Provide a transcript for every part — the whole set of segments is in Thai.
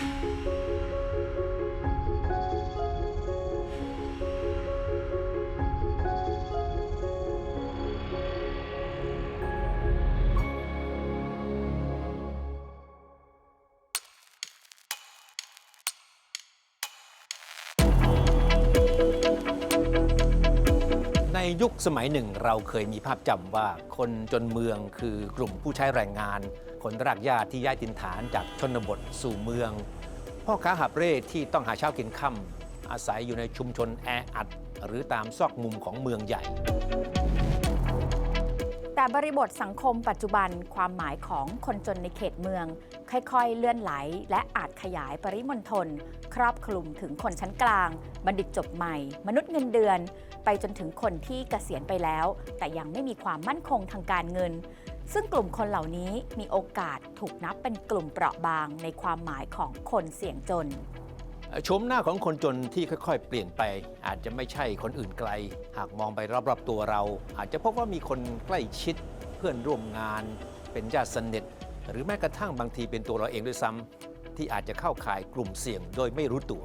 ใยุคสมัยหนึ่งเราเคยมีภาพจำว่าคนจนเมืองคือกลุ่มผู้ใช้แรงงาน คนรากหญ้าที่ย้ายถิ่นฐานจากชนบทสู่เมือง พ่อค้าหาบเร่ที่ต้องหาเช้ากินค่ำอาศัยอยู่ในชุมชนแออัด หรือตามซอกมุมของเมืองใหญ่ แต่บริบทสังคมปัจจุบันความหมายของคนจนในเขตเมือง ค่อยๆ เลื่อนไหล และอาจขยายปริมณฑลครอบคลุมถึงคนชั้นกลาง บัณฑิตจบใหม่ มนุษย์เงินเดือน ไปจนถึงคนที่เกษียณไปแล้ว แต่ยังไม่มีความมั่นคงทางการเงิน ซึ่งกลุ่มคนเหล่านี้มีโอกาสถูกนับเป็นกลุ่มเปราะบางในความหมายของคนเสี่ยงจนชมหน้าของคนจนที่ค่อยๆ เปลี่ยนไป อาจจะไม่ใช่คนอื่นไกล หากมองไปรอบๆตัวเรา อาจจะพบว่ามีคนใกล้ชิดเพื่อนร่วมงาน เป็นญาติสนิทหรือแม้กระทั่งบางทีเป็นตัวเราเองด้วยซ้ำที่อาจจะเข้าข่ายกลุ่มเสี่ยงโดยไม่รู้ตัว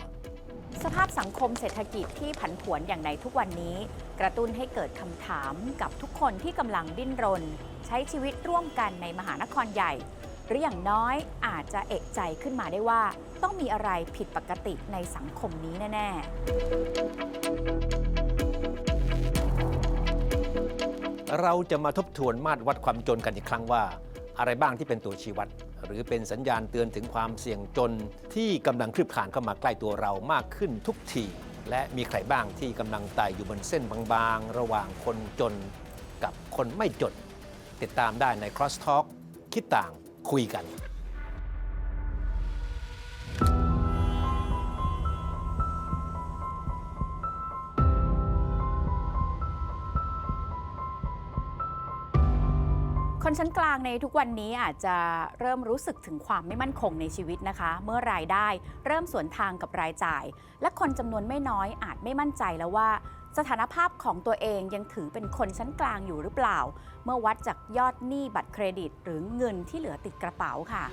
สภาพสังคมเศรษฐกิจที่ผันผวนอย่างในทุกวันนี้ กระตุ้นให้เกิดคำถามกับทุกคนที่กำลังดิ้นรน ใช้ชีวิตร่วมกันในมหานครใหญ่ หรืออย่างน้อยอาจจะเอกใจขึ้นมาได้ว่า ต้องมีอะไรผิดปกติในสังคมนี้แน่เราจะมาทบทวนมาตรวัดความจนกันอีกครั้งว่า อะไรบ้างที่เป็นตัวชี้วัด หรือเป็นสัญญาณเตือนถึงความเสี่ยงจนที่กำลังคลืบคลานเข้ามาใกล้ตัวเรามากขึ้นทุกที และมีใครบ้างที่กำลังไต่อยู่บนเส้นบางๆ ระหว่างคนจนกับคนไม่จน ติดตามได้ใน Cross Talk คิดต่างคุยกัน คนชั้นกลางในทุกวันนี้อาจจะเริ่มรู้สึกถึงความไม่มั่นคงในชีวิตนะคะ เมื่อรายได้เริ่มสวนทางกับรายจ่าย และคนจำนวนไม่น้อยอาจไม่มั่นใจแล้วว่า สถานภาพของตัวเองยังถือเป็นคนชั้นกลางอยู่หรือเปล่า เมื่อวัดจากยอดหนี้บัตรเครดิต หรือเงินที่เหลือติดกระเป๋าค่ะ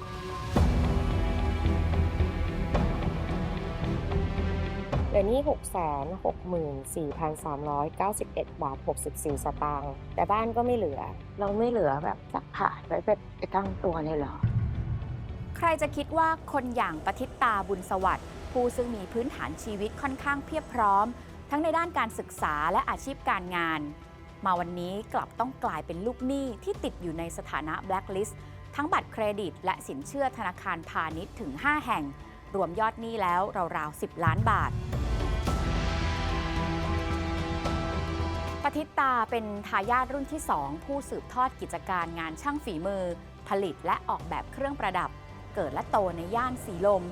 เหลือหนี้ 6 6 4 3 9 1 บาท 64 สตางค์แต่บ้านก็ไม่เหลือ เราไม่เหลือแบบสักผ่านไว้แบบไปตั้งตัวเลยเหรอ ใครจะคิดว่าคนอย่างปฏิตตาบุญสวัสดิ์ผู้ซึ่งมีพื้นฐานชีวิตค่อนข้างเพียบพร้อม ทั้งในด้านการศึกษาและอาชีพการงาน มาวันนี้กลับต้องกลายเป็นลูกหนี้ที่ติดอยู่ในสถานะแบล็คลิสต์ทั้งบัตรเครดิต และสินเชื่อธนาคารพาณิชย์ถึง 5 แห่งรวมยอดหนี้แล้วราวๆ 10 ล้านบาท ปฏิตตาเป็นทายาทรุ่นที่ 2 ผู้สืบทอดกิจการงานช่างฝีมือ ผลิตและออกแบบเครื่องประดับ เกิดและโตในย่านสีลม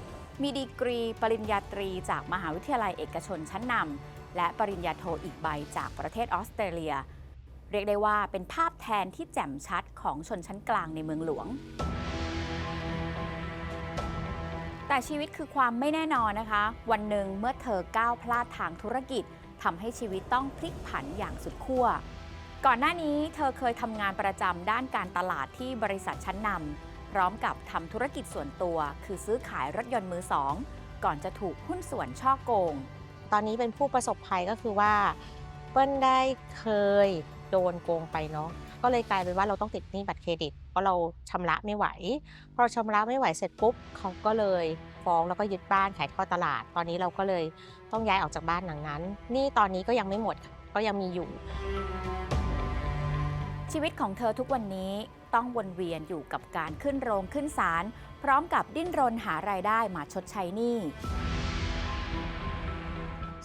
มีดีกรีปริญญาตรีจากมหาวิทยาลัยเอกชนชั้นนำและปริญญาโทอีกใบจากประเทศออสเตรเลีย เรียกได้ว่าเป็นภาพแทนที่แจ่มชัดของชนชั้นกลางในเมืองหลวง แต่ชีวิตคือความไม่แน่นอนนะคะ วันหนึ่งเมื่อเธอก้าวพลาดทางธุรกิจ ทำให้ชีวิตต้องพลิกผันอย่างสุดขั้ว ก่อนหน้านี้เธอเคยทำงานประจำด้านการตลาดที่บริษัทชั้นนำพร้อมกับทำธุรกิจส่วนตัว คือซื้อขายรถยนต์มือสอง ก่อนจะถูกหุ้นส่วนช่อโกง ตอนนี้เป็นผู้ประสบภัยก็คือว่าเปิ้ลได้เคยโดนโกงไปเนาะก็เลยกลายเป็นว่าเราต้องติดหนี้บัตรเครดิต เพราะเราชำระไม่ไหว พอชำระไม่ไหวเสร็จปุ๊บเขาก็เลยฟ้องแล้วก็ยึดบ้านขายทอดตลาด ตอนนี้เราก็เลย ต้องย้ายออกจากบ้านหลังนั้นหนี่ตอนนี้ก็ยังไม่หมดค่ะก็ยังมีอยู่ ชีวิตของเธอทุกวันนี้ต้องวนเวียนอยู่กับการขึ้นโรงขึ้นศาลพร้อมกับดิ้นรนหารายได้มาชดใช้หนี้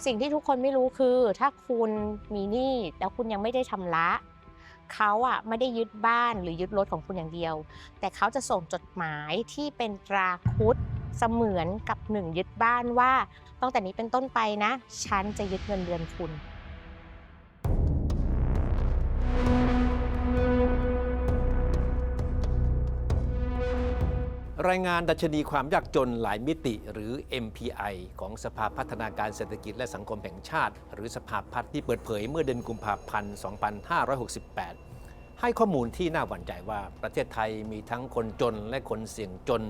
สิ่งที่ทุกคนไม่รู้คือ ถ้าคุณมีหนี้แล้วคุณยังไม่ได้ชำระเขาอะไม่ได้ยึดบ้านหรือยึดรถของคุณอย่างเดียว แต่เขาจะส่งจดหมายที่เป็นตราคุด เสมือนกับหนึ่งยึดบ้านว่าตั้งแต่นี้เป็นต้นไปนะ ฉันจะยึดเงินเดือนคุณ รายงานดัชนีความยากจนหลายมิติหรือ MPI ของสภาพัฒนาการเศรษฐกิจและสังคมแห่งชาติ หรือสภาพัฒน์ที่เปิดเผยเมื่อเดือนกุมภาพันธ์ 2568 ให้ข้อมูลที่น่าหวั่นใจว่าประเทศไทยมีทั้งคนจนและคนเสี่ยงจน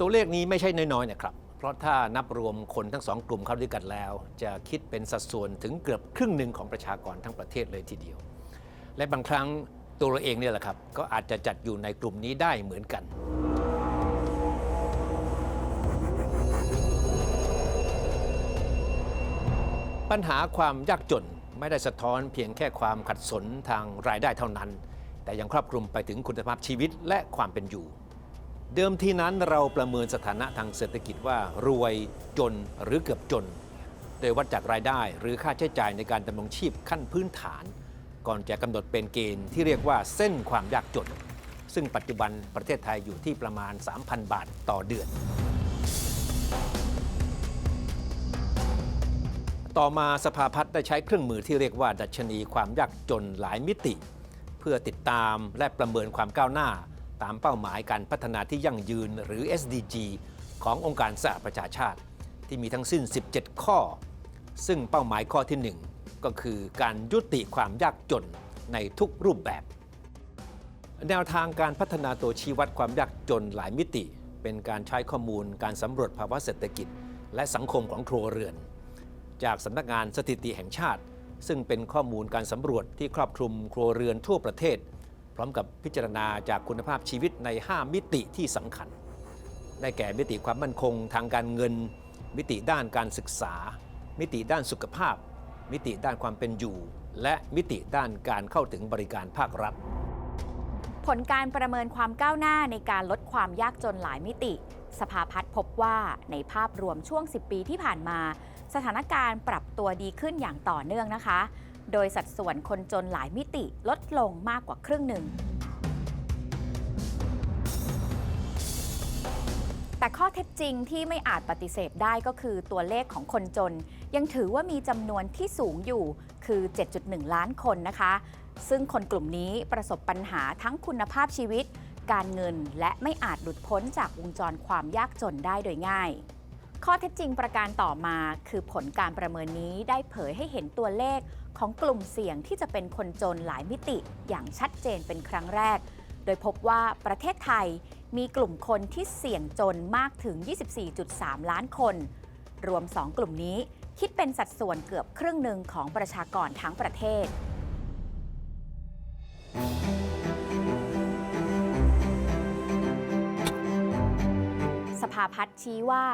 ตัวเลขนี้ไม่ใช่น้อยๆนะครับ เพราะถ้านับรวมคนทั้งสองกลุ่มเข้าด้วยกันแล้ว จะคิดเป็นสัดส่วนถึงเกือบครึ่งหนึ่งของประชากรทั้งประเทศเลยทีเดียว และบางครั้งตัวเราเองเนี่ยแหละครับ ก็อาจจะจัดอยู่ในกลุ่มนี้ได้เหมือนกันปัญหาความยากจนไม่ได้สะท้อนเพียงแค่ความขัดสนทางรายได้เท่านั้น แต่ยังครอบคลุมไปถึงคุณภาพชีวิตและความเป็นอยู่ เดิมทีนั้นเราประเมินสถานะทางเศรษฐกิจว่ารวยจนหรือเกือบจน โดยวัดจากรายได้หรือค่าใช้จ่ายในการดำรงชีพขั้นพื้นฐาน ก่อนจะกำหนดเป็นเกณฑ์ที่เรียกว่าเส้นความยากจน ซึ่งปัจจุบันประเทศไทยอยู่ที่ประมาณ 3,000 บาทต่อเดือน ต่อมาสภาพัฒน์ได้ใช้เครื่องมือที่เรียกว่า ดัชนีความยากจนหลายมิติ เพื่อติดตามและประเมินความก้าวหน้า ตามเป้าหมายการพัฒนาที่ยั่งยืนหรือ SDG ขององค์การสหประชาชาติ ที่มีทั้งสิ้น 17 ข้อ ซึ่งเป้าหมายข้อที่ 1 ก็คือการยุติความยากจนในทุกรูปแบบ แนวทางการพัฒนาตัวชี้วัดความยากจนหลายมิติ เป็นการใช้ข้อมูลการสำรวจภาวะเศรษฐกิจ และสังคมของครัวเรือน จากสำนักงานสถิติแห่งชาติ ซึ่งเป็นข้อมูลการสำรวจที่ครอบคลุมครัวเรือนทั่วประเทศ ร้อมกับพิจารณาจากคุณภาพชีวิตใน 5 มิติที่สำคัญ ได้แก่มิติความมั่นคงทางการเงิน มิติด้านการศึกษา มิติด้านสุขภาพ มิติด้านความเป็นอยู่ และมิติด้านการเข้าถึงบริการภาครัฐ ผลการประเมินความก้าวหน้าในการลดความยากจนหลายมิติ สภาพัฒน์พบว่าในภาพรวมช่วง 10 ปีที่ผ่านมา สถานการณ์ปรับตัวดีขึ้นอย่างต่อเนื่องนะคะ โดยสัดส่วนคนจนหลายมิติลดลงมากกว่าครึ่งหนึ่ง แต่ข้อเท็จจริงที่ไม่อาจปฏิเสธได้ก็คือตัวเลขของคนจน ยังถือว่ามีจำนวนที่สูงอยู่คือ 7.1 ล้านคนนะคะ ซึ่งคนกลุ่มนี้ประสบปัญหาทั้งคุณภาพชีวิต การเงินและไม่อาจหลุดพ้นจากวงจรความยากจนได้โดยง่ายข้อเท็จจริงประการต่อมาคือผลการประเมินนี้ได้เผยให้เห็นตัวเลข ของกลุ่มเสี่ยงที่จะเป็นคนจนหลายมิติอย่างชัดเจนเป็นครั้งแรก โดยพบว่าประเทศไทยมีกลุ่มคนที่เสี่ยงจนมากถึง 24.3 ล้านคน รวม 2 กลุ่มนี้คิดเป็นสัดส่วนเกือบครึ่งหนึ่งของประชากรทั้งประเทศสภาพัฒน์ชี้ว่า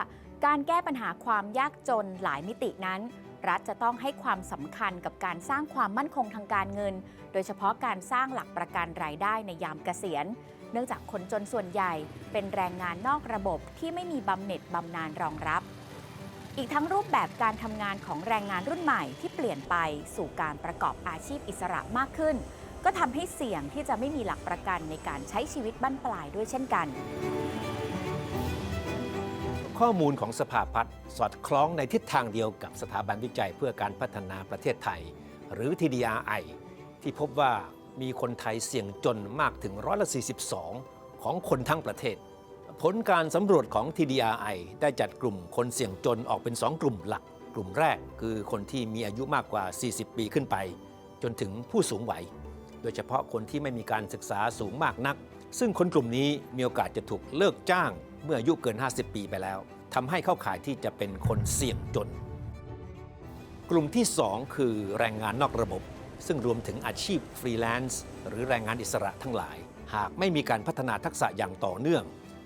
การแก้ปัญหาความยากจนหลายมิตินั้น รัฐจะต้องให้ความสำคัญกับการสร้างความมั่นคงทางการเงิน โดยเฉพาะการสร้างหลักประกันรายได้ในยามเกษียณ เนื่องจากคนจนส่วนใหญ่เป็นแรงงานนอกระบบที่ไม่มีบำเหน็จบำนาญรองรับ อีกทั้งรูปแบบการทำงานของแรงงานรุ่นใหม่ที่เปลี่ยนไปสู่การประกอบอาชีพอิสระมากขึ้น ก็ทำให้เสี่ยงที่จะไม่มีหลักประกันในการใช้ชีวิตบั้นปลายด้วยเช่นกัน ข้อมูลของสภาพัฒน์สอดคล้องในทิศทางเดียวกับสถาบันวิจัยเพื่อการพัฒนาประเทศไทย หรือ TDRI ที่พบว่ามีคนไทยเสี่ยงจนมากถึงร้อยละ42 ของคนทั้งประเทศ ผลการสำรวจของ TDRI ได้จัดกลุ่มคนเสี่ยงจนออกเป็น 2 กลุ่มหลัก กลุ่มแรกคือคนที่มีอายุมากกว่า 40 ปีขึ้นไป จนถึงผู้สูงวัย โดยเฉพาะคนที่ไม่มีการศึกษาสูงมากนัก ซึ่งคนกลุ่มนี้มีโอกาสจะถูกเลิกจ้างเมื่ออายุเกิน 50 ปีไปแล้วทำให้เข้าข่ายที่จะเป็นคนเสี่ยงจน กลุ่มที่ 2 คือแรงงานนอกระบบ ซึ่งรวมถึงอาชีพฟรีแลนซ์หรือแรงงานอิสระทั้งหลาย หากไม่มีการพัฒนาทักษะอย่างต่อเนื่อง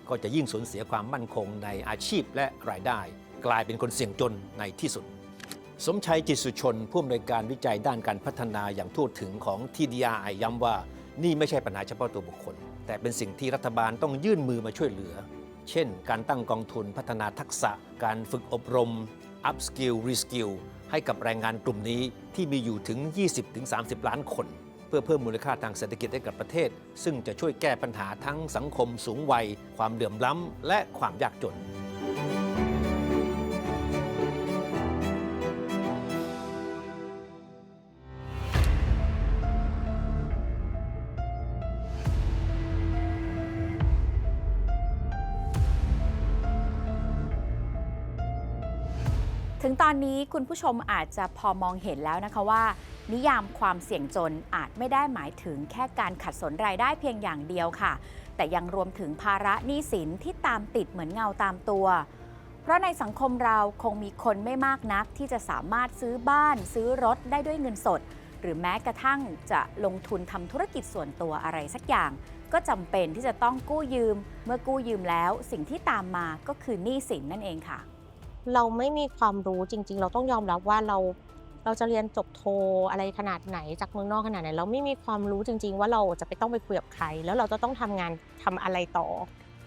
ก็จะยิ่งสูญเสียความมั่นคงในอาชีพและรายได้ กลายเป็นคนเสี่ยงจนในที่สุด สมชัยจิตสุชนผู้อำนวยการวิจัยด้านการพัฒนาอย่างทั่วถึงของ TDI ย้ำว่านี่ไม่ใช่ปัญหาเฉพาะตัวบุคคล แต่เป็นสิ่งที่รัฐบาลต้องยื่นมือมาช่วยเหลือ เช่น การตั้งกองทุนพัฒนาทักษะ การฝึกอบรม up skill re skill ให้กับแรงงานกลุ่มนี้ที่มีอยู่ถึง 20-30 ล้านคน เพื่อเพิ่มมูลค่าทางเศรษฐกิจให้กับประเทศ ซึ่งจะช่วยแก้ปัญหาทั้งสังคมสูงวัย ความเหลื่อมล้ำ และความยากจน อนนี้คุณผู้ชมอาจจะพอมองเห็นแล้วนะคะว่า นิยามความเสี่ยงจนอาจไม่ได้หมายถึงแค่การขัดสนรายได้เพียงอย่างเดียวค่ะ แต่ยังรวมถึงภาระหนี้สินที่ตามติดเหมือนเงาตามตัว เพราะในสังคมเราคงมีคนไม่มากนัก ที่จะสามารถซื้อบ้านซื้อรถได้ด้วยเงินสด หรือแม้กระทั่งจะลงทุนทำธุรกิจส่วนตัวอะไรสักอย่าง ก็จำเป็นที่จะต้องกู้ยืม เมื่อกู้ยืมแล้ว สิ่งที่ตามมาก็คือหนี้สินนั่นเองค่ะ เราไม่มีความรู้จริง ๆ เราต้องยอมรับว่าเราเราจะเรียนจบโทอะไรขนาดไหนจากเมืองนอกขนาดไหน เราไม่มีความรู้จริง ๆ ว่าเราจะไปต้องไปคุยกับใคร แล้วเราจะต้องทำงานทำอะไรต่อ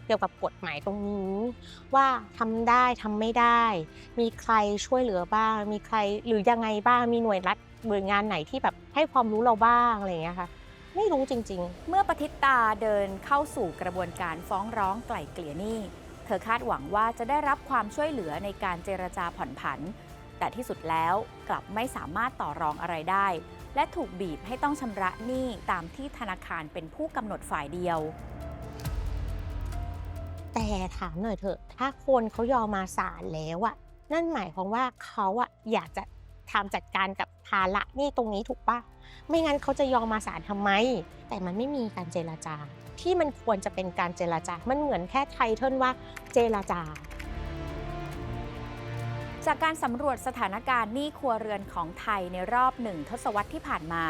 เกี่ยวกับกฎหมายตรงนี้ ว่าทำได้ทำไม่ได้ มีใครช่วยเหลือบ้าง มีใครหรือยังไงบ้างมีหน่วยรัฐหน่วยงานไหนที่แบบให้ความรู้เราบ้างอะไรอย่างเงี้ยค่ะไม่รู้จริง ๆ เมื่อปฏิตาเดินเข้าสู่กระบวนการฟ้องร้องไกล่เกลี่ยหนี้ เธอคาดหวังว่าจะได้รับความช่วยเหลือในการเจรจาผ่อนผัน แต่ที่สุดแล้วกลับไม่สามารถต่อรองอะไรได้ และถูกบีบให้ต้องชำระหนี้ตามที่ธนาคารเป็นผู้กำหนดฝ่ายเดียว แต่ถามหน่อยเถอะ ถ้าคนเขายอมมาศาลแล้วอะนั่นหมายความว่าเขาอะอยากจะ ทำจัดการกับภาระนี่ตรงนี้ถูกปะไม่งั้นเขาจะยอมมาศาลทำไม แต่มันไม่มีการเจรจา ที่มันควรจะเป็นการเจรจา มันเหมือนแค่ไทเทิลว่าเจรจา จากการสำรวจสถานการณ์หนี้ครัวเรือนของไทยในรอบหนึ่งทศวรรษที่ผ่านมา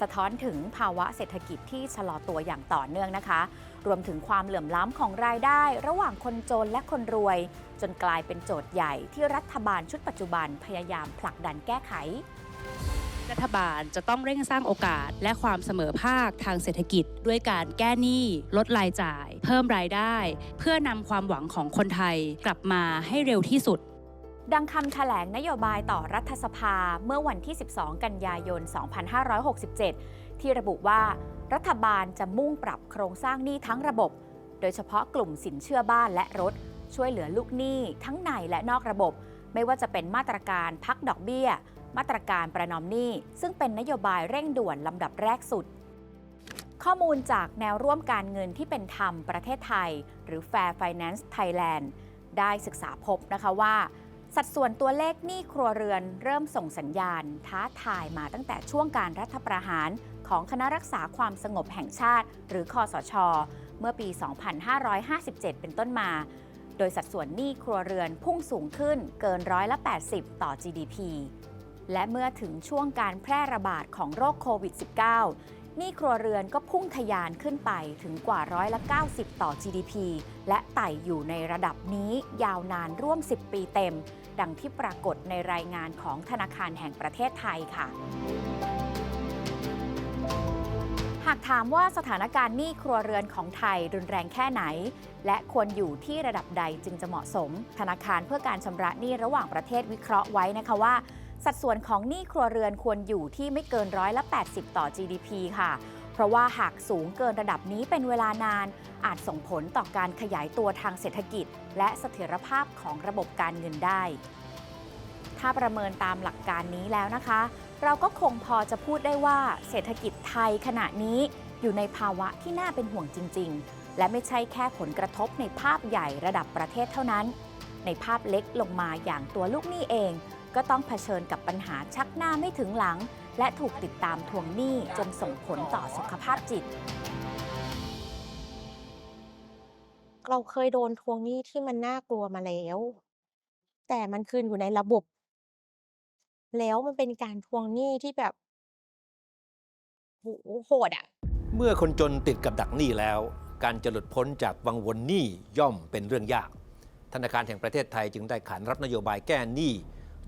สะท้อนถึงภาวะเศรษฐกิจที่ชะลอตัวอย่างต่อเนื่องนะคะ รวมถึงความเหลื่อมล้ำของรายได้ ระหว่างคนจนและคนรวย จนกลายเป็นโจทย์ใหญ่ที่รัฐบาลชุดปัจจุบันพยายามผลักดันแก้ไข รัฐบาลจะต้องเร่งสร้างโอกาสและความเสมอภาคทางเศรษฐกิจ ด้วยการแก้หนี้ ลดรายจ่าย เพิ่มรายได้ เพื่อนำความหวังของคนไทยกลับมาให้เร็วที่สุดดังคำแถลงนโยบายต่อรัฐสภาเมื่อวันที่ 12 กันยายน 2567 ที่ระบุว่า รัฐบาลจะมุ่งปรับโครงสร้างหนี้ทั้งระบบ โดยเฉพาะกลุ่มสินเชื่อบ้านและรถ ช่วยเหลือลูกหนี้ทั้งในและนอกระบบ ไม่ว่าจะเป็นมาตรการพักดอกเบี้ย มาตรการประนอมหนี้ ซึ่งเป็นนโยบายเร่งด่วนลำดับแรกสุด ข้อมูลจากแนวร่วมการเงินที่เป็นธรรมประเทศไทย หรือ Fair Finance Thailand ได้ศึกษาพบนะคะว่า สัดส่วนตัวเลขหนี้ครัวเรือนเริ่มส่งสัญญาณ ท้าทายมาตั้งแต่ช่วงการรัฐประหารของคณะรักษาความสงบแห่งชาติ หรือคอสช เมื่อปี 2557 เป็นต้นมา โดยสัดส่วนหนี้ครัวเรือนพุ่งสูงขึ้นเกินร้อยละ 80 ต่อ GDP และเมื่อถึงช่วงการแพร่ระบาดของโรคโควิด -19 หนี้ครัวเรือนก็พุ่งทะยานขึ้นไปถึงกว่าร้อยละ 90 ต่อ GDP และไต่อยู่ในระดับนี้ยาวนานร่วม 10 ปีเต็ม ดังที่ปรากฏในรายงานของธนาคารแห่งประเทศไทยค่ะ หากถามว่าสถานการณ์หนี้ครัวเรือนของไทยรุนแรงแค่ไหน และควรอยู่ที่ระดับใดจึงจะเหมาะสม ธนาคารเพื่อการชำระหนี้ระหว่างประเทศวิเคราะห์ไว้นะคะว่า สัดส่วนของหนี้ครัวเรือนควรอยู่ที่ไม่เกินร้อยละ 80 ต่อ GDP ค่ะ เพราะว่าหากสูงเกินระดับนี้เป็นเวลานาน อาจส่งผลต่อการขยายตัวทางเศรษฐกิจ และเสถียรภาพของระบบการเงินได้ ถ้าประเมินตามหลักการนี้แล้วนะคะ เราก็คงพอจะพูดได้ว่าเศรษฐกิจไทยขณะนี้อยู่ในภาวะที่น่าเป็นห่วงจริง ๆ และไม่ใช่แค่ผลกระทบในภาพใหญ่ระดับประเทศเท่านั้น ในภาพเล็กลงมาอย่างตัวลูกหนี้เอง ก็ต้องเผชิญกับปัญหาชักหน้าไม่ถึงหลัง และถูกติดตามทวงหนี้จนส่งผลต่อสุขภาพจิตเราเคยโดนทวงหนี้ที่มันน่ากลัวมาแล้ว แต่มันคืนอยู่ในระบบ แล้วมันเป็นการทวงหนี้ที่แบบ โหโหดอะ เมื่อคนจนติดกับดักหนี้แล้ว การจะหลุดพ้นจากวังวนหนี้ย่อมเป็นเรื่องยาก ธนาคารแห่งประเทศไทยจึงได้ขานรับนโยบายแก้หนี้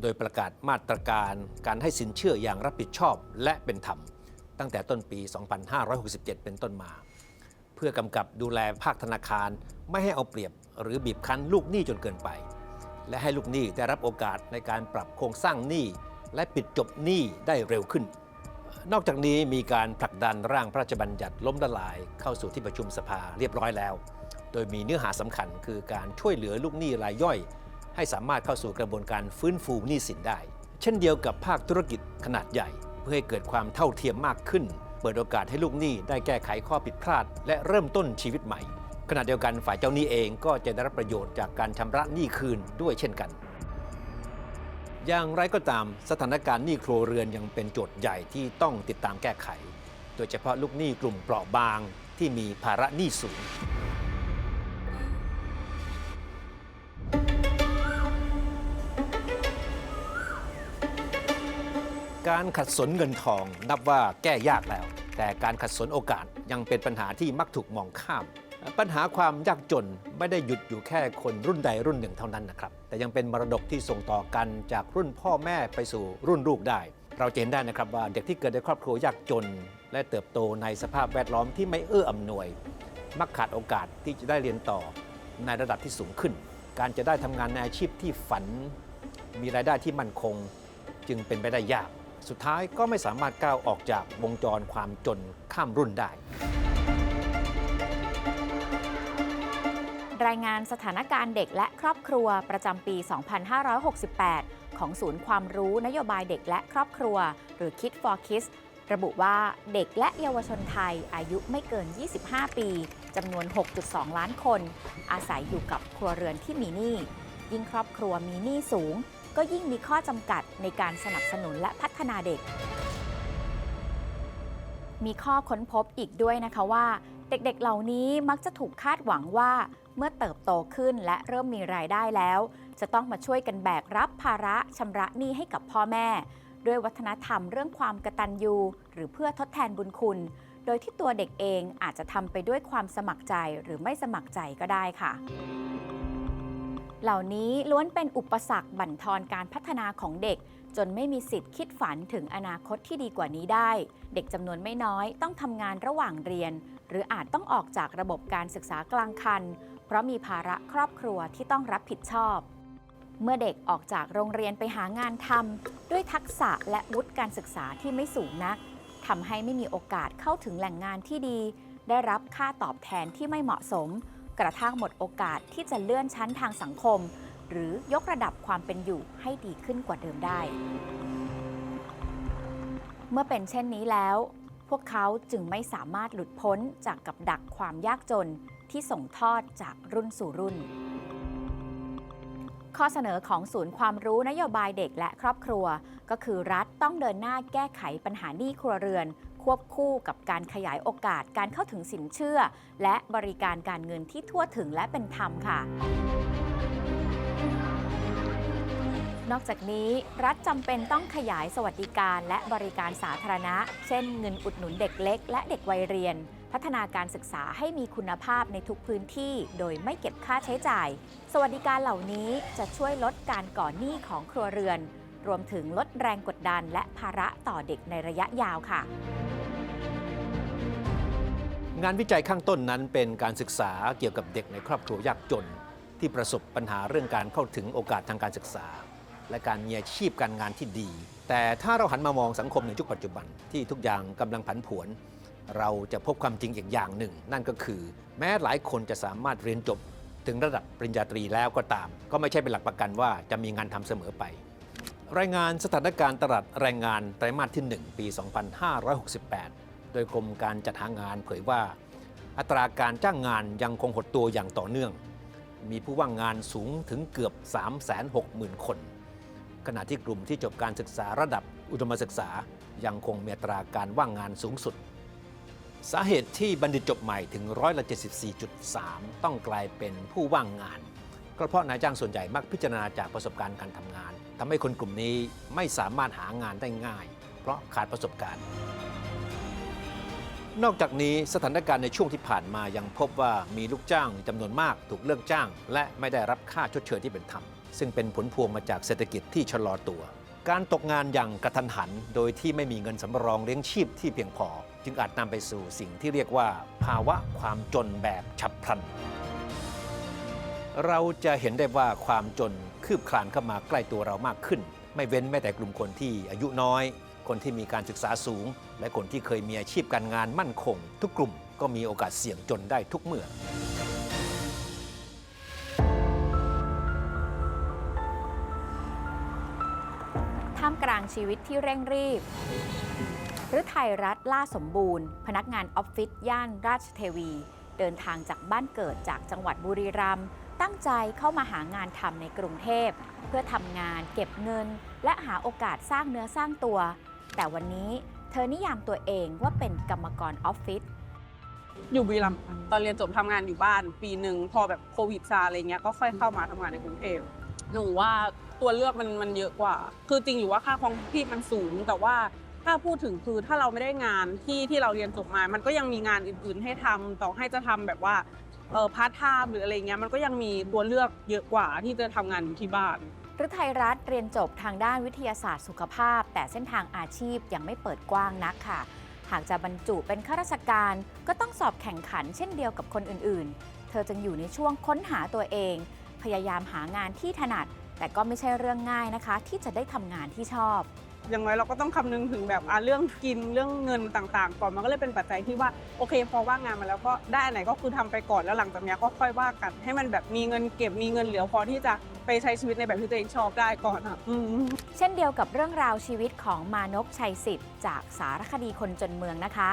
โดยประกาศมาตรการการให้สินเชื่ออย่างรับผิดชอบและเป็นธรรม ตั้งแต่ต้นปี 2567 เป็นต้นมา เพื่อกำกับดูแลภาคธนาคารไม่ให้เอาเปรียบ หรือบีบคั้นลูกหนี้จนเกินไป และให้ลูกหนี้ได้รับโอกาสในการปรับโครงสร้างหนี้ และปิดจบหนี้ได้เร็วขึ้น นอกจากนี้มีการผลักดันร่างพระราชบัญญัติล้มละลายเข้าสู่ที่ประชุมสภาเรียบร้อยแล้ว โดยมีเนื้อหาสำคัญคือการช่วยเหลือลูกหนี้รายย่อย ให้สามารถเข้าสู่กระบวนการฟื้นฟูหนี้สินได้ เช่นเดียวกับภาคธุรกิจขนาดใหญ่ เพื่อให้เกิดความเท่าเทียมมากขึ้น เปิดโอกาสให้ลูกหนี้ได้แก้ไขข้อผิดพลาด และเริ่มต้นชีวิตใหม่ขณะเดียวกันฝ่ายเจ้าหนี้เองก็จะได้รับประโยชน์จากการชำระหนี้คืนด้วยเช่นกัน อย่างไรก็ตามสถานการณ์หนี้ครัวเรือนยังเป็นโจทย์ใหญ่ที่ต้องติดตามแก้ไข โดยเฉพาะลูกหนี้กลุ่มเปราะบางที่มีภาระหนี้สูง การขัดสนเงินทองนับว่าแก้ยากแล้ว แต่การขัดสนโอกาสยังเป็นปัญหาที่มักถูกมองข้าม ปัญหาความยากจนไม่ได้หยุดอยู่แค่คนรุ่นใดรุ่นหนึ่งเท่านั้นนะครับ แต่ยังเป็นมรดกที่ส่งต่อกันจากรุ่นพ่อแม่ไปสู่รุ่นลูกได้ เราเห็นได้นะครับว่าเด็กที่เกิดในครอบครัวยากจน และเติบโตในสภาพแวดล้อมที่ไม่เอื้ออำนวย มักขาดโอกาสที่จะได้เรียนต่อในระดับที่สูงขึ้น การจะได้ทำงานในอาชีพที่ฝัน มีรายได้ที่มั่นคง จึงเป็นไปได้ยาก สุดท้ายก็ไม่สามารถก้าวออกจากวงจรความจนข้ามรุ่นได้ รายงานสถานการณ์เด็กและครอบครัวประจำปี 2568 ของศูนย์ความรู้นโยบายเด็กและครอบครัว หรือ Kid for Kids ระบุว่าเด็กและเยาวชนไทยอายุไม่เกิน 25 ปีจำนวน 6.2 ล้านคน อาศัยอยู่กับครัวเรือนที่มีหนี้ ยิ่งครอบครัวมีหนี้สูง ก็ยิ่งมีข้อจำกัดในการสนับสนุนและพัฒนาเด็ก มีข้อค้นพบอีกด้วยนะคะว่า เด็กๆ เหล่านี้มักจะถูกคาดหวังว่า เมื่อเติบโตขึ้นและเริ่มมีรายได้แล้ว จะต้องมาช่วยกันแบกรับภาระชำระหนี้ให้กับพ่อแม่ ด้วยวัฒนธรรมเรื่องความกตัญญูหรือเพื่อทดแทนบุญคุณ โดยที่ตัวเด็กเองอาจจะทำไปด้วยความสมัครใจหรือไม่สมัครใจก็ได้ค่ะ เหล่านี้ล้วนเป็นอุปสรรคบั่นทอนการพัฒนาของเด็กจนไม่มีสิทธิ์คิดฝันถึงอนาคตที่ดีกว่านี้ได้ เด็กจำนวนไม่น้อยต้องทำงานระหว่างเรียน หรืออาจต้องออกจากระบบการศึกษากลางคัน เพราะมีภาระครอบครัวที่ต้องรับผิดชอบ เมื่อเด็กออกจากโรงเรียนไปหางานทำด้วยทักษะและวุฒิการศึกษาที่ไม่สูงนักทำให้ไม่มีโอกาสเข้าถึงแหล่งงานที่ดี ได้รับค่าตอบแทนที่ไม่เหมาะสม กระทั่งหมดโอกาสที่จะเลื่อนชั้นทางสังคม หรือยกระดับความเป็นอยู่ให้ดีขึ้นกว่าเดิมได้ เมื่อเป็นเช่นนี้แล้ว พวกเขาจึงไม่สามารถหลุดพ้นจากกับดักความยากจน ที่ส่งทอดจากรุ่นสู่รุ่น ข้อเสนอของศูนย์ความรู้นโยบายเด็กและครอบครัว ก็คือรัฐต้องเดินหน้าแก้ไขปัญหาหนี้ครัวเรือน ควบคู่กับการขยายโอกาสการเข้าถึงสินเชื่อ และบริการการเงินที่ทั่วถึงและเป็นธรรมค่ะนอกจากนี้รัฐจำเป็นต้องขยายสวัสดิการและบริการสาธารณะ เช่นเงินอุดหนุนเด็กเล็กและเด็กวัยเรียน พัฒนาการศึกษาให้มีคุณภาพในทุกพื้นที่ โดยไม่เก็บค่าใช้จ่าย สวัสดิการเหล่านี้จะช่วยลดการก่อหนี้ของครัวเรือน รวมถึงลดแรงกดดันและภาระต่อเด็กในระยะยาวค่ะงานวิจัยข้างต้นนั้นเป็นการศึกษาเกี่ยวกับเด็กในครอบครัวยากจน ที่ประสบปัญหาเรื่องการเข้าถึงโอกาสทางการศึกษา และการมีอาชีพการงานที่ดี แต่ถ้าเราหันมามองสังคมในยุคปัจจุบันที่ทุกอย่างกำลังผันผวน เราจะพบความจริงอีกอย่างหนึ่ง นั่นก็คือ แม้หลายคนจะสามารถเรียนจบถึงระดับปริญญาตรีแล้วก็ตาม ก็ไม่ใช่เป็นหลักประกันว่าจะมีงานทำเสมอไป รายงานสถานการณ์ตลาดแรงงานไตรมาสที่ 1 ปี 2568 โดยกรมการจัดหางานเผยว่า อัตราการจ้างงานยังคงหดตัวอย่างต่อเนื่อง มีผู้ว่างงานสูงถึงเกือบ 360,000 คน ขณะที่กลุ่มที่จบการศึกษาระดับอุดมศึกษายังคงมีอัตราการว่างงานสูงสุด สาเหตุที่บัณฑิตจบใหม่ถึงร้อยละ74.3 ต้องกลายเป็นผู้ว่างงาน ก็เพราะนายจ้างส่วนใหญ่มักพิจารณาจากประสบการณ์การทำงานทำให้คนกลุ่มนี้ไม่สามารถหางานได้ง่าย เพราะขาดประสบการณ์ นอกจากนี้สถานการณ์ในช่วงที่ผ่านมายังพบว่ามีลูกจ้างจำนวนมากถูกเลิกจ้าง และไม่ได้รับค่าชดเชยที่เป็นธรรม ซึ่งเป็นผลพวงมาจากเศรษฐกิจที่ชะลอตัว การตกงานอย่างกระทันหัน โดยที่ไม่มีเงินสำรองเลี้ยงชีพที่เพียงพอ จึงอาจนำไปสู่สิ่งที่เรียกว่า ภาวะความจนแบบฉับพลัน เราจะเห็นได้ว่าความจนคืบคลานเข้ามาใกล้ตัวเรามากขึ้น ไม่เว้นแม้แต่กลุ่มคนที่อายุน้อย คนที่มีการศึกษาสูง และคนที่เคยมีอาชีพการงานมั่นคง ทุกกลุ่มก็มีโอกาสเสี่ยงจนได้ทุกเมื่อท่ามกลางชีวิตที่เร่งรีบ หรือไทยรัฐล่าสมบูรณ์ พนักงานออฟฟิศย่านราชเทวี เดินทางจากบ้านเกิดจากจังหวัดบุรีรัมย์ตั้งใจเข้ามาหางานทำในกรุงเทพ เพื่อทำงานเก็บเงิน และหาโอกาสสร้างเนื้อสร้างตัว แต่วันนี้เธอนิยามตัวเองว่าเป็นกรรมกรออฟฟิศอยู่บุรีรัมย์ตอนเรียนจบทำงานอยู่บ้าน ปีหนึ่งพอแบบโควิดซาอะไรเงี้ยก็ค่อยเข้ามาทำงานในกรุงเทพหนูว่าตัวเลือกมันมันเยอะกว่า คือจริงอยู่ว่าค่าครองชีพมันสูงแต่ว่า ถ้าพูดถึงคือถ้าเราไม่ได้งานที่ที่เราเรียนจบมา มันก็ยังมีงานอื่นๆให้ทำต่อให้จะทำแบบว่าเออพาร์ทไทม์หรืออะไรเงี้ยมันก็ยังมีตัวเลือกเยอะกว่าที่จะทำงานอยู่ที่บ้านฤทัยรัฐเรียนจบทางด้านวิทยาศาสตร์สุขภาพ แต่เส้นทางอาชีพยังไม่เปิดกว้างนักค่ะ หากจะบรรจุเป็นข้าราชการก็ต้องสอบแข่งขันเช่นเดียวกับคนอื่นๆ เธอจึงอยู่ในช่วงค้นหาตัวเอง พยายามหางานที่ถนัด แต่ก็ไม่ใช่เรื่องง่ายนะคะ ที่จะได้ทำงานที่ชอบ อย่างน้อยเราก็ต้องคำนึงถึงแบบอะเรื่องกินเรื่องเงินต่างๆ ก่อนมันก็เลยเป็นปัจจัยที่ว่าโอเค พอว่างงานมาแล้วก็ได้อันไหนก็คือทำไปก่อนแล้วหลังจากนี้ก็ค่อยว่ากัน ให้มันแบบมีเงินเก็บมีเงินเหลือพอที่จะไปใช้ชีวิตในแบบที่ตัวเองชอบได้ก่อนอะอืมเช่นเดียวกับเรื่องราวชีวิตของมานพชัยสิทธิ์จากสารคดีคนจนเมืองนะคะ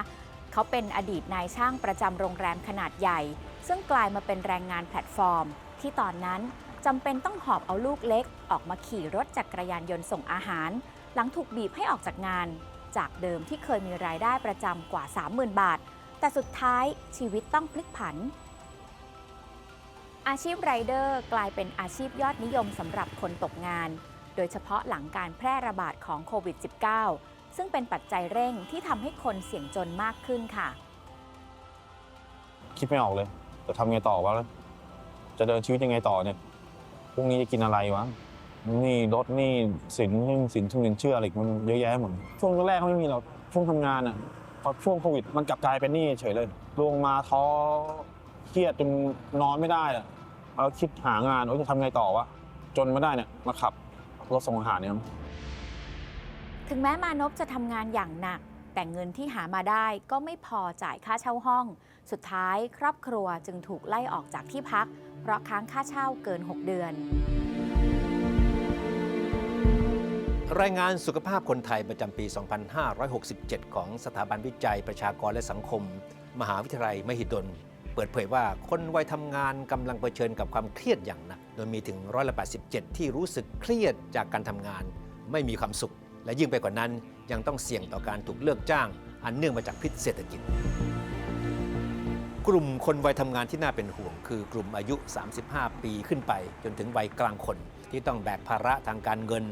เขาเป็นอดีตนายช่างประจำโรงแรมขนาดใหญ่ ซึ่งกลายมาเป็นแรงงานแพลตฟอร์ม ที่ตอนนั้นจำเป็นต้องหอบเอาลูกเล็ก ออกมาขี่รถจักรยานยนต์ส่งอาหาร หลังถูกบีบให้ออกจากงาน จากเดิมที่เคยมีรายได้ประจำกว่า 30,000 บาท แต่สุดท้ายชีวิตต้องพลิกผัน อาชีพไรเดอร์กลายเป็นอาชีพยอดนิยมสำหรับคนตกงาน โดยเฉพาะหลังการแพร่ระบาดของโควิด -19 ซึ่งเป็นปัจจัยเร่งที่ทำให้คนเสี่ยงจนมากขึ้นค่ะ คิดไม่ออกเลย จะทำไงต่อวะจะเดินชีวิตยังไงต่อเนี่ยพรุ่งนี้จะกินอะไรวะ นี่รถนี่สินนี่สินทุนสินเชื่ออะไรอีกมันเยอะแยะหมดช่วงแรกๆก็ไม่มีหรอกช่วงทำงานอะพอช่วงโควิดมันกลับกลายเป็นหนี้เฉยเลยลงมาท้อเครียดจนนอนไม่ได้อะแล้วคิดหางานว่าจะทำไงต่อวะจนไม่ได้เนี่ยมาขับรถส่งอาหารเนี่ยถึงแม้มานพจะทำงานอย่างหนัก แต่เงินที่หามาได้ก็ไม่พอจ่ายค่าเช่าห้อง สุดท้ายครอบครัวจึงถูกไล่ออกจากที่พัก เพราะค้างค่าเช่าเกิน 6 เดือน รายงานสุขภาพคนไทยประจำปี 2567 ของสถาบันวิจัยประชากรและสังคม มหาวิทยาลัยมหิดล เปิดเผยว่าคนวัยทำงานกำลังเผชิญกับความเครียดอย่างหนัก โดยมีถึงร้อยละ87 ที่รู้สึกเครียดจากการทำงาน ไม่มีความสุข และยิ่งไปกว่านั้นยังต้องเสี่ยงต่อการถูกเลิกจ้าง อันเนื่องมาจากพิษเศรษฐกิจ กลุ่มคนวัยทำงานที่น่าเป็นห่วง คือกลุ่มอายุ 35 ปีขึ้นไป จนถึงวัยกลางคนที่ต้องแบกภาระทางการเงิน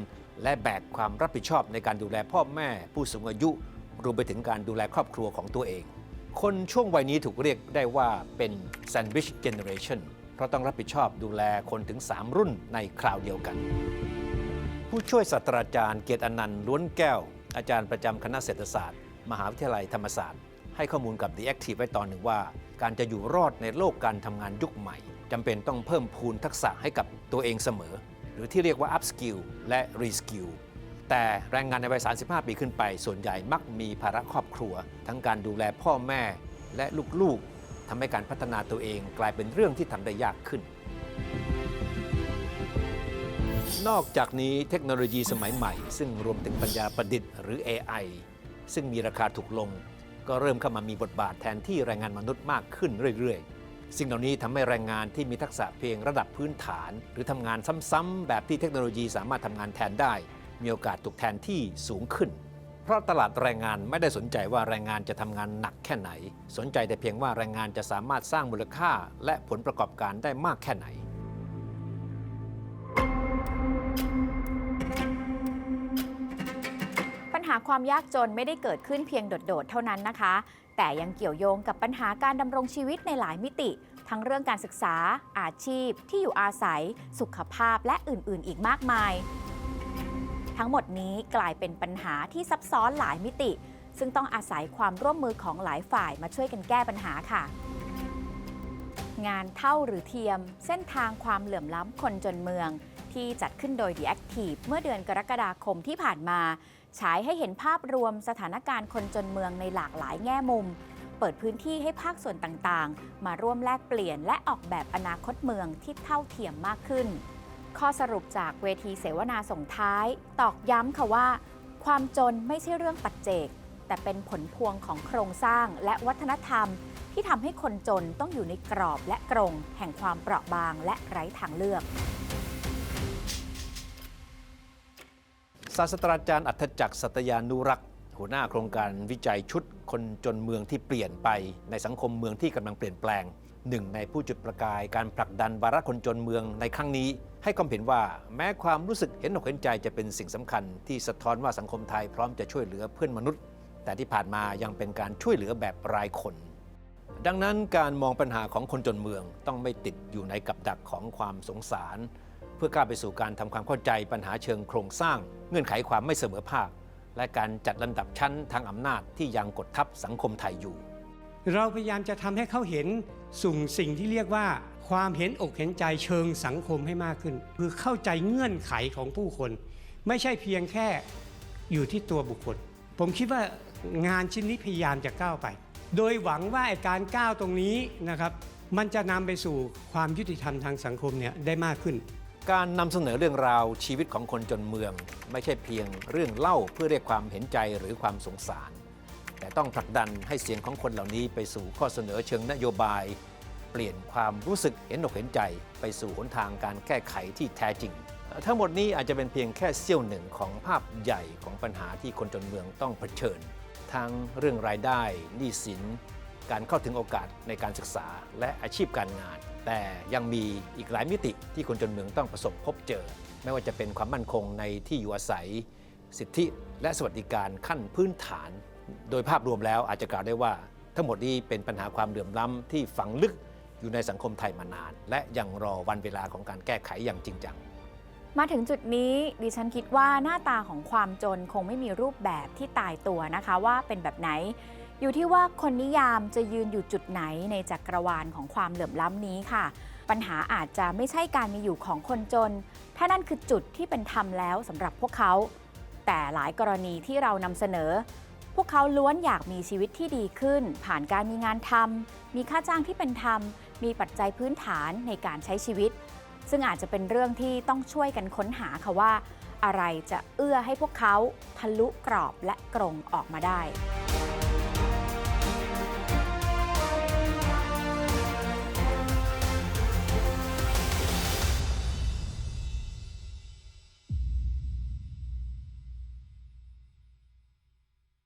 และแบกความรับผิดชอบในการดูแลพ่อแม่ผู้สูงอายุ รวมไปถึงการดูแลครอบครัวของตัวเอง คนช่วงวัยนี้ถูกเรียกได้ว่าเป็น sandwich generation เพราะต้องรับผิดชอบดูแลคนถึง 3 รุ่นในคราวเดียวกัน ผู้ช่วยศาสตราจารย์เกียรติอนันต์ล้วนแก้ว อาจารย์ประจำคณะเศรษฐศาสตร์ มหาวิทยาลัยธรรมศาสตร์ ให้ข้อมูลกับ The Active ไว้ตอนหนึ่งว่า การจะอยู่รอดในโลกการทำงานยุคใหม่จำเป็นต้องเพิ่มพูนทักษะให้กับตัวเองเสมอ รือที่เรียกว่า up skill และ re skill แต่แรงงานในวัย 35 ปีขึ้นไป ส่วนใหญ่มักมีภาระครอบครัว ทั้งการดูแลพ่อแม่และลูกๆทำให้การพัฒนาตัวเองกลายเป็นเรื่องที่ทำได้ยากขึ้น นอกจากนี้เทคโนโลยีสมัยใหม่ ซึ่งรวมถึงปัญญาประดิษฐ์หรือ AI ซึ่งมีราคาถูกลง ก็เริ่มเข้ามามีบทบาทแทนที่แรงงานมนุษย์มากขึ้นเรื่อยๆ สิ่งเหล่านี้ทำให้แรงงานที่มีทักษะเพียงระดับพื้นฐาน หรือทำงานซ้ำๆแบบที่เทคโนโลยีสามารถทำงานแทนได้ มีโอกาสถูกแทนที่สูงขึ้น เพราะตลาดแรงงานไม่ได้สนใจว่าแรงงานจะทำงานหนักแค่ไหน สนใจแต่เพียงว่าแรงงานจะสามารถสร้างมูลค่า และผลประกอบการได้มากแค่ไหนปัญหาความยากจนไม่ได้เกิดขึ้นเพียงโดด ๆ เท่านั้นนะคะ แต่ยังเกี่ยวโยงกับปัญหาการดำรงชีวิตในหลายมิติ ทั้งเรื่องการศึกษา อาชีพ ที่อยู่อาศัย สุขภาพและอื่น ๆ อีกมากมาย ทั้งหมดนี้กลายเป็นปัญหาที่ซับซ้อนหลายมิติ ซึ่งต้องอาศัยความร่วมมือของหลายฝ่ายมาช่วยกันแก้ปัญหาค่ะ งานเท่าหรือเทียม เส้นทางความเหลื่อมล้ำคนจนเมือง ที่จัดขึ้นโดย The Active เมื่อเดือนกรกฎาคมที่ผ่านมา ฉายให้เห็นภาพรวมสถานการณ์คนจนเมืองในหลากหลายแง่มุม เปิดพื้นที่ให้ภาคส่วนต่างๆ มาร่วมแลกเปลี่ยนและออกแบบอนาคตเมืองที่เท่าเทียมมากขึ้น ข้อสรุปจากเวทีเสวนาส่งท้าย ตอกย้ำค่ะว่า ความจนไม่ใช่เรื่องปัจเจก แต่เป็นผลพวงของโครงสร้างและวัฒนธรรม ที่ทำให้คนจนต้องอยู่ในกรอบและกรงแห่งความเปราะบางและไร้ทางเลือก ศาสตราจารย์อัธจักรสัตยานุรักษ์ หัวหน้าโครงการวิจัยชุดคนจนเมืองที่เปลี่ยนไป ในสังคมเมืองที่กำลังเปลี่ยนแปลงหนึ่งในผู้จุดประกายการผลักดันวาระคนจนเมืองในครั้งนี้ ให้ความเห็นว่าแม้ความรู้สึกเห็นอกเห็นใจจะเป็นสิ่งสำคัญ ที่สะท้อนว่าสังคมไทยพร้อมจะช่วยเหลือเพื่อนมนุษย์ แต่ที่ผ่านมายังเป็นการช่วยเหลือแบบรายคน ดังนั้นการมองปัญหาของคนจนเมืองต้องไม่ติดอยู่ในกับดักของความสงสาร พื่อก้าวไปสู่การทำความเข้าใจปัญหาเชิงโครงสร้าง เงื่อนไขความไม่เสมอภาค และการจัดลำดับชั้นทางอำนาจที่ยังกดทับสังคมไทยอยู่ เราพยายามจะทำให้เขาเห็นสุ่งสิ่งที่เรียกว่า ความเห็นอกเห็นใจเชิงสังคมให้มากขึ้น คือเข้าใจเงื่อนไขของผู้คน ไม่ใช่เพียงแค่อยู่ที่ตัวบุคคล ผมคิดว่างานชิ้นนี้พยายามจะก้าวไป โดยหวังว่าการก้าวตรงนี้นะครับ มันจะนำไปสู่ความยุติธรรมทางสังคมเนี่ยได้มากขึ้น การนำเสนอเรื่องราวชีวิตของคนจนเมือง ไม่ใช่เพียงเรื่องเล่าเพื่อเรียกความเห็นใจหรือความสงสาร แต่ต้องผลักดันให้เสียงของคนเหล่านี้ไปสู่ข้อเสนอเชิงนโยบาย เปลี่ยนความรู้สึกเห็นอกเห็นใจ ไปสู่หนทางการแก้ไขที่แท้จริง ทั้งหมดนี้อาจจะเป็นเพียงแค่เสี้ยวหนึ่งของภาพใหญ่ของปัญหาที่คนจนเมืองต้องเผชิญ ทั้งเรื่องรายได้หนี้สิน การเข้าถึงโอกาสในการศึกษาและอาชีพการงาน แต่ยังมีอีกหลายมิติที่คนจนเมืองต้องประสบพบเจอ ไม่ว่าจะเป็นความมั่นคงในที่อยู่อาศัย สิทธิและสวัสดิการขั้นพื้นฐาน โดยภาพรวมแล้วอาจจะกล่าวได้ว่า ทั้งหมดนี้เป็นปัญหาความเหลื่อมล้ำที่ฝังลึกอยู่ในสังคมไทยมานาน และยังรอวันเวลาของการแก้ไขอย่างจริงจังมาถึงจุดนี้ดิฉันคิดว่าหน้าตาของความจนคงไม่มีรูปแบบที่ตายตัวนะคะว่าเป็นแบบไหน อยู่ที่ว่าคนนิยามจะยืนอยู่จุดไหนในจักรวาลของความเหลื่อมล้ำนี้ค่ะ ปัญหาอาจจะไม่ใช่การมีอยู่ของคนจน ถ้านั่นคือจุดที่เป็นธรรมแล้วสำหรับพวกเขา แต่หลายกรณีที่เรานำเสนอ พวกเขาล้วนอยากมีชีวิตที่ดีขึ้น ผ่านการมีงานทำมีค่าจ้างที่เป็นธรรม มีปัจจัยพื้นฐานในการใช้ชีวิต ซึ่งอาจจะเป็นเรื่องที่ต้องช่วยกันค้นหาค่ะว่า อะไรจะเอื้อให้พวกเขาทะลุกรอบและกรงออกมาได้